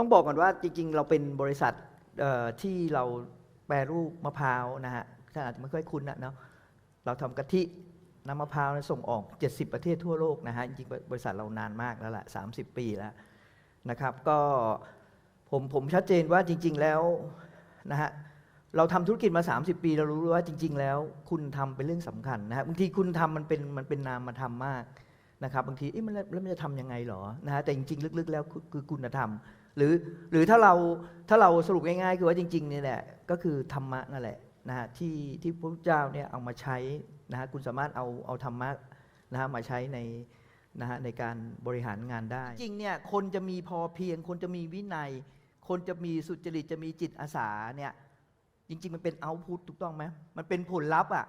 ต้องบอกก่อนว่าจริง ๆ เราเป็นบริษัทที่เราแปรรูปมะพร้าวนะฮะท่านอาจจะไม่ค่อยคุ้นนะเนาะเราทำกะทิน้ำมะพร้าวนะส่งออก 70 ประเทศทั่วโลกนะฮะจริงๆบริษัทเรานานมากแล้วล่ะ30 ปีแล้วนะครับ ก็ผมผมชัดเจนว่าจริง ๆแล้วนะฮะเราทำธุรกิจมา 30 ปี เรารู้ว่าจริง ๆ แล้ว คุณทำเป็นเรื่องสำคัญนะฮะบางทีคุณทำมันเป็นมันเป็นนามมาทำมาก นะครับบางทีเอ๊ะมันแล้วแล้วมันจะทำยังไงหรอนะฮะแต่จริง ๆ ลึกๆ แล้วคือคุณธรรม หรือหรือถ้าเราถ้าเราสรุปง่ายๆ คือว่าจริงๆเนี่ยแหละก็คือธรรมะนั่นแหละนะฮะที่ที่พระพุทธเจ้าเนี่ยเอามาใช้นะฮะคุณสามารถเอาเอาธรรมะนะฮะมาใช้ในนะฮะในการบริหารงานได้ จริงเนี่ยคนจะมีพอเพียง คนจะมีวินัย คนจะมีสุจริตจะมีจิตอาสาเนี่ยจริง ๆ มันเป็นเอาพุตถูกต้องไหมมันเป็นผลลัพธ์อะ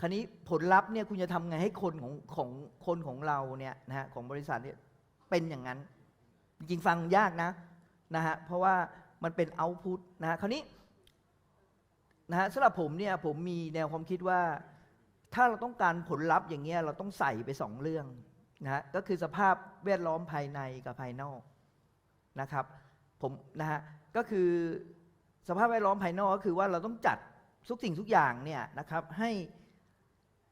คราวนี้ผลลัพธ์เนี่ยคุณจะทำไงให้คนของของคนของเราเนี่ยนะฮะของบริษัทเนี่ยเป็นอย่างนั้น จริงๆฟังยากนะนะฮะเพราะว่ามันเป็นเอาพุตนะฮะคราวนี้นะฮะสำหรับผมเนี่ยผมมีแนวความคิดว่า ถ้าเราต้องการผลลัพธ์อย่างเงี้ยเราต้องใส่ไปสองเรื่องนะฮะก็คือสภาพแวดล้อมภายในกับภายนอกนะครับผมนะฮะก็คือสภาพแวดล้อมภายนอกก็คือว่าเราต้องจัดทุกสิ่งทุกอย่างเนี่ยนะครับให้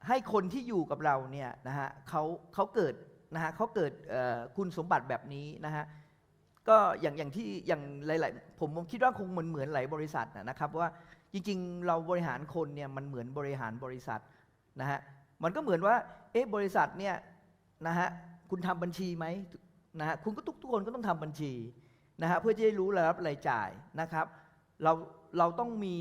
ให้คนที่อยู่กับเราเนี่ยนะฮะเขาเขาเกิดนะฮะเขาเกิดคุณสมบัติแบบนี้นะฮะก็อย่างอย่างที่อย่างหลายๆผมผมคิดว่าคงเหมือนเหมือนหลายบริษัทนะครับว่าจริงๆ เราบริหารคนเนี่ยมันเหมือนบริหารบริษัทนะฮะมันก็เหมือนว่าเอ๊ะบริษัทเนี่ยนะฮะคุณทำบัญชีไหมนะฮะคุณก็ทุกทุกคนก็ต้องทำบัญชีนะฮะเพื่อจะได้รู้รายรับรายจ่ายนะครับ เราเราต้องมี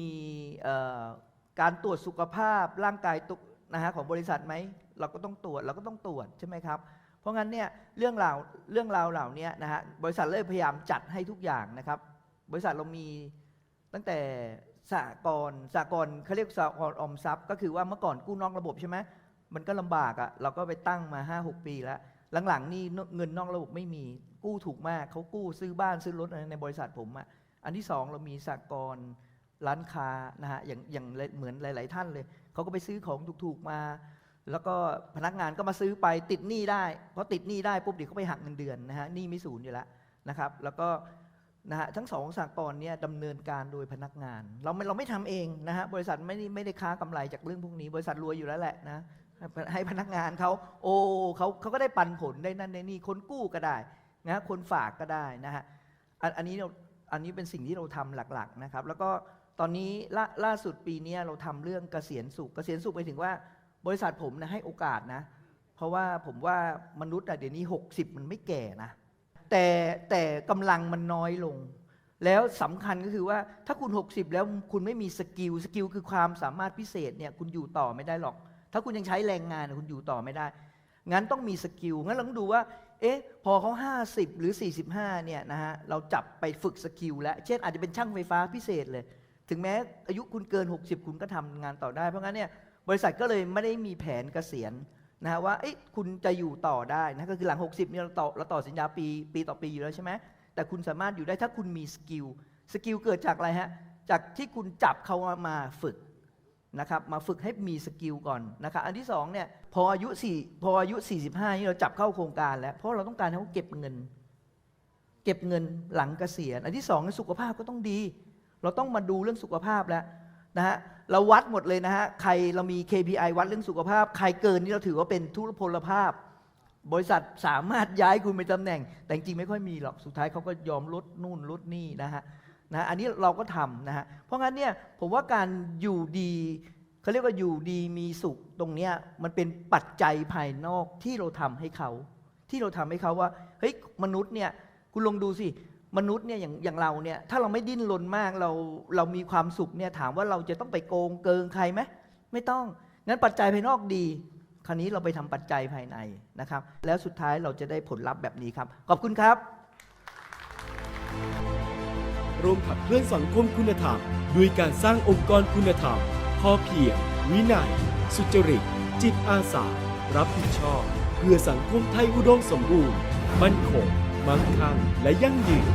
การตรวจสุขภาพร่างกายตุก นะฮะของบริษัทไหมเราก็ต้องตรวจเราก็ต้องตรวจใช่ไหมครับ เพราะงั้นเนี่ยเรื่องราวเรื่องราวเหล่านี้นะฮะบริษัทเลยพยายามจัดให้ทุกอย่างนะครับ บริษัทเรามีตั้งแต่สหกรสหกรเขาเรียกสหกรอมทรัพย์ ก็คือว่าเมื่อก่อนกู้นอกระบบใช่ไหมมันก็ลำบากอะ่ะเราก็ไปตั้งมา 5 6 ปีแล้ว หลังๆนี่เงินนอกระบบไม่มีกู้ถูกมากเขากู้ซื้อบ้านซื้อรถอะไรในบริษัทผมอะ่ะอันที่สองเรามีสหกร ร้านค้านะฮะอย่างอย่างเหมือนหลาย ๆ ท่านเลยเขาก็ไปซื้อของถูกๆมา แล้วก็พนักงานก็มาซื้อไปติดหนี้ได้เพราะติดหนี้ได้ปุ๊บเดี๋ยวเขาไปหักเงินเดือนนะฮะหนี้ไม่ศูนย์อยู่แล้วนะครับ แล้วก็นะฮะทั้งสองสากลเนี่ยดำเนินการโดยพนักงาน เราไม่เราไม่ทำเองนะฮะบริษัทไม่ได้ไม่ได้ค้ากำไรจากเรื่องพวกนี้ บริษัทรวยอยู่แล้วแหละนะให้พนักงานเขาโอ้เขาเขาก็ได้ปันผลได้นั่นได้นี่คนกู้ก็ได้นะฮะคนฝากก็ได้นะฮะอันนี้ อันนี้เป็นสิ่งที่เราทำหลักๆนะครับ แล้วก็ตอนนี้ล่าล่าสุดปีนี้เราทำเรื่องเกษียณสุข เกษียณสุขไปถึงว่า บริษัทผมนะให้โอกาสนะ เพราะว่าผมว่ามนุษย์เดี๋ยวนี้ 60 มันไม่แก่นะ แต่แต่กำลังมันน้อยลง แล้วสำคัญก็คือว่าถ้าคุณ 60 แล้วคุณไม่มีสกิล สกิลคือความสามารถพิเศษเนี่ยคุณอยู่ต่อไม่ได้หรอก ถ้าคุณยังใช้แรงงานคุณอยู่ต่อไม่ได้ งั้นต้องมีสกิล งั้นเราต้องดูว่า เอ๊ะ พอเขา 50 หรือ 45 เนี่ยนะฮะ เราจับไปฝึกสกิลแล้ว เช่นอาจจะเป็นช่างไฟฟ้าพิเศษเลย ถึงแม้อายุคุณเกิน 60 คุณก็ทำงานต่อได้ เพราะงั้นเนี่ย บริษัทก็เลยไม่ได้มีแผนเกษียณนะฮะว่า เอ๊ะ คุณจะอยู่ต่อได้นะ ก็คือหลัง 60เนี่ยเราต่อเราต่อสัญญาปี ปีต่อปีอยู่แล้วใช่ไหม แต่คุณสามารถอยู่ได้ถ้าคุณมีสกิล สกิลเกิดจากอะไรฮะ จากที่คุณจับเขามาฝึก นะครับมาฝึกให้มีสกิลก่อนนะครับอันที่สองเนี่ยพออายุสี่พออายุ 45นี่เราจับเข้าโครงการแล้ว เพราะเราต้องการให้เขาเก็บเงิน เก็บเงินหลังเกษียณ อันที่สองสุขภาพก็ต้องดี เราต้องมาดูเรื่องสุขภาพแล้วนะฮะเราวัดหมดเลยนะฮะใครเรามี KPI วัดเรื่องสุขภาพ ใครเกินนี่เราถือว่าเป็นทุรพลภาพ บริษัทสามารถย้ายคุณไปตำแหน่ง แต่จริงไม่ค่อยมีหรอกสุดท้ายเขาก็ยอมลดนู่นลดนี่นะฮะ นะอันนี้เราก็ทำนะฮะเพราะงั้นเนี่ยผมว่าการอยู่ดีเขาเรียกว่าอยู่ดีมีสุขตรงเนี้ยมันเป็นปัจจัยภายนอกที่เราทำให้เขา ที่เราทำให้เขาว่าเฮ้ยมนุษย์เนี่ยคุณลองดูสิมนุษย์เนี่ยอย่างอย่างเราเนี่ยถ้าเราไม่ดิ้นรนมากเราเรามีความสุขเนี่ยถามว่าเราจะต้องไปโกงเกิงใครไหมไม่ต้องงั้นปัจจัยภายนอกดี คราวนี้เราไปทำปัจจัยภายในนะครับ แล้วสุดท้ายเราจะได้ผลลัพธ์แบบนี้ครับ ขอบคุณครับ ร่วมขับเคลื่อนสังคมคุณธรรม ด้วยการสร้างองค์กรคุณธรรม พอเพียง วินัย สุจริต จิตอาสา รับผิดชอบ เพื่อสังคมไทยอุดมสมบูรณ์ มั่นคง มั่งคั่ง และยั่งยืน